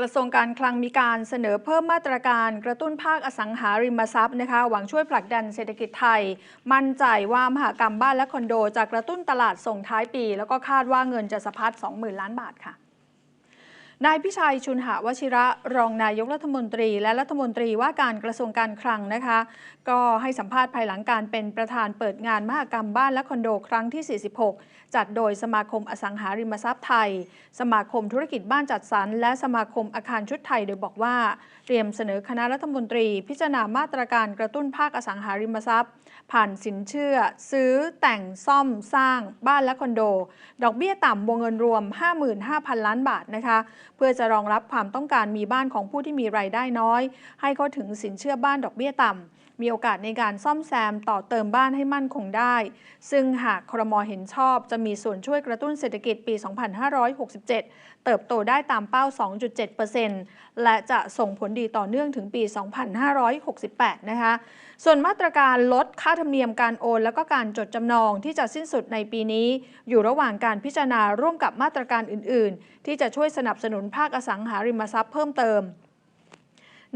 กระทรวงการคลังมีการเสนอเพิ่มมาตรการกระตุ้นภาคอสังหาริมทรัพย์นะคะหวังช่วยผลักดันเศรษฐกิจไทย มั่นใจว่ามหากรรมบ้านและคอนโดจะกระตุ้นตลาดส่งท้ายปี แล้วก็คาดว่าเงินจะสะพัด 20,000 ล้านบาทค่ะ นายพิชัยชุนหวชิระ รองนายกรัฐมนตรี และรัฐมนตรีว่าการกระทรวงการคลังนะคะ ก็ให้สัมภาษณ์ภายหลังการเป็นประธานเปิดงานมหกรรมบ้านและคอนโดครั้งที่ 46 จัดโดยสมาคมอสังหาริมทรัพย์ไทย สมาคมธุรกิจบ้านจัดสรร และสมาคมอาคารชุดไทยโดยบอกว่า เตรียมเสนอคณะรัฐมนตรี พิจารณามาตรการกระตุ้นภาคอสังหาริมทรัพย์ ผ่านสินเชื่อ ซื้อแต่งซ่อมสร้างบ้านและคอนโด ดอกเบี้ยต่ำวงเงินรวม 55,000 ล้านบาทนะคะเพื่อจะรองรับความต้องการมีบ้านของผู้ที่มีรายได้น้อย ให้เข้าถึงสินเชื่อบ้านดอกเบี้ยต่ำมีโอกาสในการซ่อมแซมต่อเติมบ้านให้มั่นคงได้ ซึ่งหากครมเห็นชอบจะมีส่วนช่วยกระตุ้นเศรษฐกิจปี 2567 เติบโตได้ตามเป้า 2.7%และจะส่งผลดีต่อเนื่องถึงปี 2568 นะคะ ส่วนมาตรการลดค่าธรรมเนียมการโอน แล้วก็การจดจำนองที่จะสิ้นสุดในปีนี้ อยู่ระหว่างการพิจารณาร่วมกับมาตรการอื่น ๆ ที่จะช่วยสนับสนุนภาคอสังหาริมทรัพย์เพิ่มเติม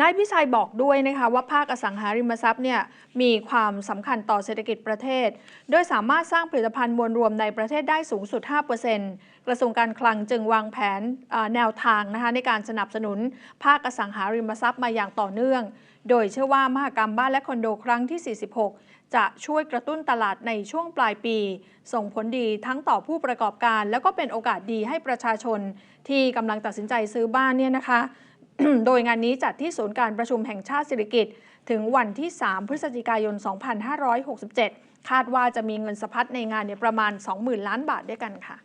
นายพิชัยบอกด้วยนะคะว่าภาคอสังหาริมทรัพย์เนี่ยมีความสำคัญต่อเศรษฐกิจประเทศ โดยสามารถสร้างผลิตภัณฑ์มวลรวมในประเทศได้สูงสุด 5%กระทรวงการคลังจึงวางแผนแนวทางนะคะในการสนับสนุนภาคอสังหาริมทรัพย์มาอย่างต่อเนื่อง โดยเชื่อว่ามหกรรมบ้านและคอนโดครั้งที่ 46 จะช่วยกระตุ้นตลาดในช่วงปลายปี ส่งผลดีทั้งต่อผู้ประกอบการ แล้วก็เป็นโอกาสดีให้ประชาชนที่กำลังตัดสินใจซื้อบ้านเนี่ยนะคะ โดยงานนี้จัดที่ศูนย์การประชุมแห่งชาติสิริกิตถึงวันที่ 3 พฤศจิกายน 2567 คาดว่าจะมีเงินสะพัดในงานเนี่ยประมาณ 20,000 ล้านบาทด้วยกันค่ะ